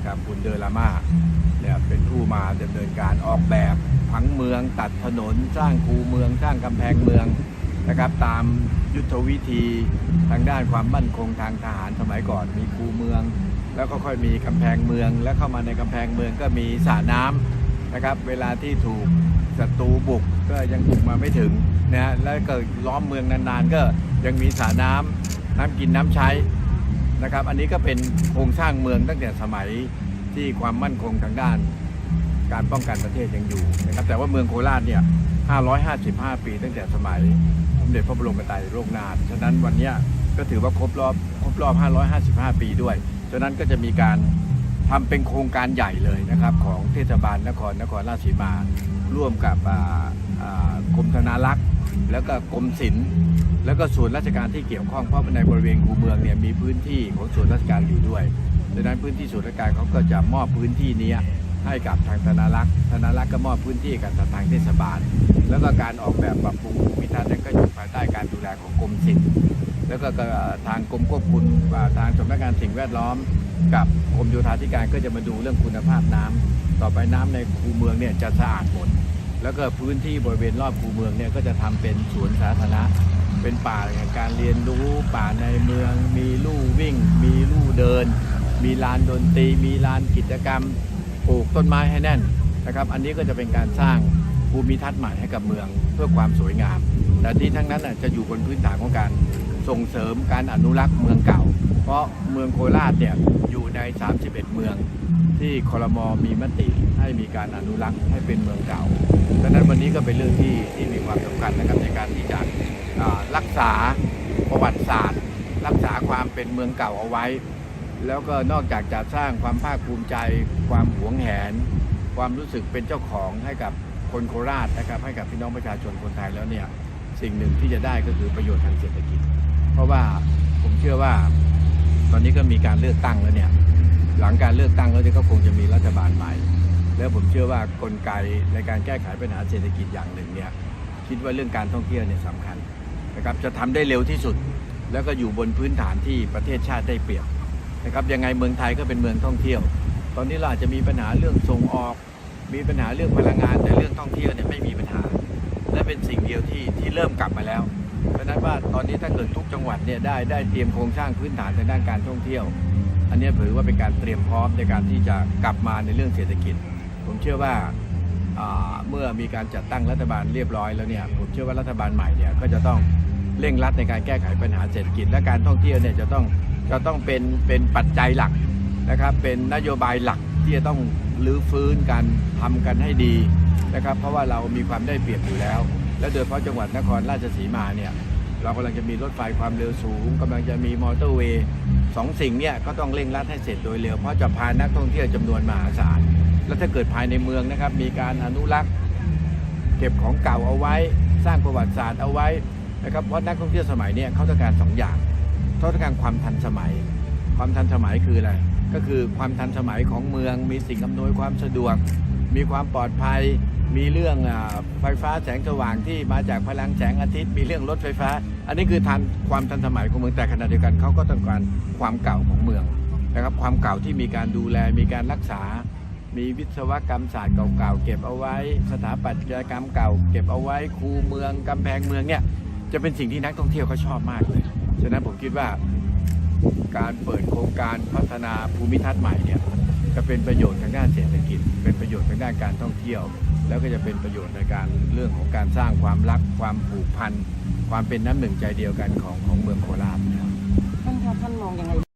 นะครับคุณเดอราม่าเนี่ยเป็นผู้มาดำเนินการออกแบบผังเมืองตัดถนน สร้างคูเมือง สร้างกำแพงเมืองนะครับตามยุทธวิธีทางด้านความมั่นคงทางทหารสมัยก่อนมีคูเมือง แล้วก็ค่อยมีกำแพงเมือง แล้วเข้ามาในกำแพงเมืองก็มีสระน้ำนะครับเวลาที่ถูกศัตรูบุกก็ยังบุกมาไม่ถึงนะฮะแล้วก็ล้อมเมืองนานๆ ก็ยังมีสระน้ำน้ำกินน้ำใช้ นะครับ อันนี้ก็เป็นโครงสร้างเมืองตั้งแต่สมัยที่ความมั่นคงทางด้าน การป้องกันประเทศยังอยู่นะครับ แต่ว่าเมืองโคราชเนี่ย 555 ปีตั้งแต่สมัยสมเด็จพระบรมไตรโลกนาถฉะนั้นวันนี้ก็ถือว่าครบรอบครบรอบ 555 ปีด้วย ฉะนั้นก็จะมีการทำเป็นโครงการใหญ่เลยนะครับ ของเทศบาลนครนครราชสีมา ร่วมกับกรมธนารักษ์ แล้วก็กรมศิลป์ แล้วก็ส่วนราชการที่เกี่ยวข้องเพราะในบริเวณคูเมืองเนี่ยมีพื้นที่ของส่วนราชการอยู่ด้วยดังนั้นพื้นที่ส่วนราชการเขาก็จะมอบพื้นที่นี้ให้กับทางธนารักษ์ธนารักษ์ก็มอบพื้นที่กับทางเทศบาล แล้วก็การออกแบบปรับปรุงภูมิทัศน์นั้นก็อยู่ภายใต้การดูแลของกรมศิลป์แล้วก็ทางกรมควบคุมทางสำนักงานสิ่งแวดล้อม กับกรมโยธาธิการก็จะมาดูเรื่องคุณภาพน้ำต่อไปน้ำในคูเมืองเนี่ยจะสะอาดหมดแล้วก็พื้นที่บริเวณรอบคูเมืองเนี่ยก็จะทำเป็นสวนสาธารณะ เป็นป่าแห่งการเรียนรู้ป่าในเมือง มีลู่วิ่ง มีลู่เดิน มีลานดนตรี มีลานกิจกรรมปลูกต้นไม้ให้แน่นนะครับ อันนี้ก็จะเป็นการสร้างภูมิทัศน์ใหม่ให้กับเมืองเพื่อความสวยงาม แต่ที่ทั้งนั้นจะอยู่บนพื้นฐานของการส่งเสริมการอนุรักษ์เมืองเก่า เพราะเมืองโคราชเนี่ยอยู่ใน 31 เมืองที่คอรมอมีมติให้มีการอนุรักษ์ให้เป็นเมืองเก่าดังนั้นวันนี้ก็เป็นเรื่องที่ที่มีความสำคัญนะครับในการที่จะอ่า รักษาประวัติศาสตร์ รักษาความเป็นเมืองเก่าเอาไว้ แล้วก็นอกจากจะสร้างความภาคภูมิใจ ความหวงแหน ความรู้สึกเป็นเจ้าของให้กับคนโคราชนะครับให้กับพี่น้องประชาชนคนไทยแล้วเนี่ยสิ่งหนึ่งที่จะได้ก็คือประโยชน์ทางเศรษฐกิจ เพราะว่าผมเชื่อว่าตอนนี้ก็มีการเลือกตั้งแล้วเนี่ยหลังการเลือกตั้งแล้วเนี่ยก็คงจะมีรัฐบาลใหม่ แล้วผมเชื่อว่ากลไกในการแก้ไขปัญหาเศรษฐกิจอย่างหนึ่งเนี่ยคิดว่าเรื่องการท่องเที่ยวเนี่ยสำคัญ นะครับจะทำได้เร็วที่สุด แล้วก็อยู่บนพื้นฐานที่ประเทศชาติได้เปรียบนะครับยังไงเมืองไทยก็เป็นเมืองท่องเที่ยว ตอนนี้เราอาจจะมีปัญหาเรื่องส่งออก มีปัญหาเรื่องพลังงานแต่เรื่องท่องเที่ยวเนี่ยไม่มีปัญหา และเป็นสิ่งเดียวที่ที่เริ่มกลับมาแล้วเพราะนั้นว่าตอนนี้ถ้าเกิดทุกจังหวัดเนี่ยได้ได้เตรียมโครงสร้างพื้นฐานทางด้านการท่องเที่ยว อันนี้ถือว่าเป็นการเตรียมพร้อมในการที่จะกลับมาในเรื่องเศรษฐกิจ ผมเชื่อว่าเมื่อมีการจัดตั้งรัฐบาลเรียบร้อยแล้วเนี่ยผมเชื่อว่ารัฐบาลใหม่เนี่ยก็จะต้อง เร่งรัดในการแก้ไขปัญหาเศรษฐกิจ และการท่องเที่ยวเนี่ยจะต้องจะต้องเป็นเป็นปัจจัยหลักนะครับเป็นนโยบายหลักที่จะต้องรื้อฟื้นการทำกันให้ดีนะครับเพราะว่าเรามีความได้เปรียบอยู่แล้ว และโดยเฉพาะจังหวัดนครราชสีมาเนี่ยเรากำลังจะมีรถไฟความเร็วสูงกำลังจะมีมอเตอร์เวย์สองสิ่งเนี่ยก็ต้องเร่งรัดให้เสร็จโดยเร็ว เพราะจะพานักท่องเที่ยวจำนวนมหาศาล แล้วถ้าเกิดภายในเมืองนะครับมีการอนุรักษ์ เก็บของเก่าเอาไว้ สร้างประวัติศาสตร์เอาไว้ นะครับเพราะนักท่องเที่ยวสมัยนี้เขาต้องการสองอย่างเขาต้องการความทันสมัย ความทันสมัยคืออะไร ก็คือความทันสมัยของเมือง มีสิ่งอำนวยความสะดวก มีความปลอดภัย มีเรื่องไฟฟ้าแสงสว่างที่มาจากพลังแสงอาทิตย์ มีเรื่องรถไฟฟ้า อันนี้คือทันความทันสมัยของเมืองแต่ขณะเดียวกันเขาก็ต้องการความเก่าของเมืองนะครับความเก่าที่มีการดูแลมีการรักษา มีวิศวกรรมศาสตร์เก่าๆเก็บเอาไว้ สถาปัตยกรรมเก่า เก็บเอาไว้คูเมืองกำแพงเมืองเนี่ย จะเป็นสิ่งที่นักท่องเที่ยวเขาชอบมากเลย ฉะนั้นผมคิดว่าการเปิดโครงการพัฒนาภูมิทัศน์ใหม่เนี่ยจะเป็นประโยชน์ทางด้านเศรษฐกิจ เป็นประโยชน์ทางด้านการท่องเที่ยว แล้วก็จะเป็นประโยชน์ในการเรื่องของการสร้างความรักความผูกพัน ความเป็นน้ำหนึ่งใจเดียวกันของของเมืองโคราชท่านคะท่านมองยังไง